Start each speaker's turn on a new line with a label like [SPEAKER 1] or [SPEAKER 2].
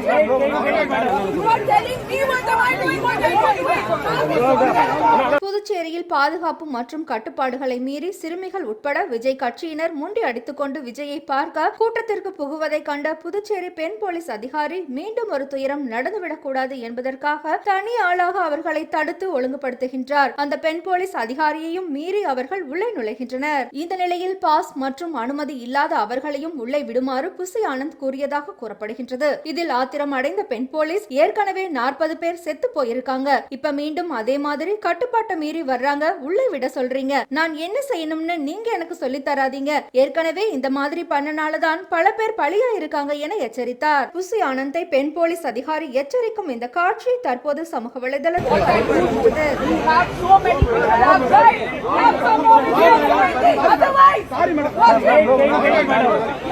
[SPEAKER 1] you are telling me what am I doing? What am I doing?
[SPEAKER 2] புதுச்சேரியில் பாதுகாப்பு மற்றும் கட்டுப்பாடுகளை மீறி சிறுமிகள் உட்பட விஜய் கட்சியினர் முண்டி அடித்துக்கொண்டு விஜயை பார்க்க கூட்டத்திற்கு புகுவதை கண்ட புதுச்சேரி பெண் போலீஸ் அதிகாரி மீண்டும் ஒரு துயரம் நடந்துவிடக்கூடாது என்பதற்காக தனி ஆளாக அவர்களை தடுத்து ஒழுங்குபடுத்துகின்றார். அந்த பெண் போலீஸ் அதிகாரியையும் மீறி அவர்கள் உள்ளே நுழைகின்றனர். இந்த நிலையில் பாஸ் மற்றும் அனுமதி இல்லாத அவர்களையும் உள்ளே விடுமாறு புசி ஆனந்த் கூறியதாக கூறப்படுகின்றது. இதில் ஆத்திரம் அடைந்த பெண் போலீஸ் ஏற்கனவே நாற்பது பேர் செத்து போயிருக்காங்க. இப்ப மீண்டும் அதே மாதிரி கட்டுப்பாட்டை மீறி வர்றாங்க உள்ளே விட சொல்றீங்க. நான் என்ன செய்யணும்னு நீங்க எனக்கு சொல்லி தராதீங்க. ஏற்கனவே இந்த மாதிரி பண்ணனாலதான் பல பேர் பழியா இருக்காங்க என எச்சரித்தார். புசி ஆனந்தை பெண் போலீஸ் அதிகாரி எச்சரிக்கும் இந்த காட்சி தற்போது சமூக வலைதளத்தில் பரவிவருகிறது.
[SPEAKER 1] We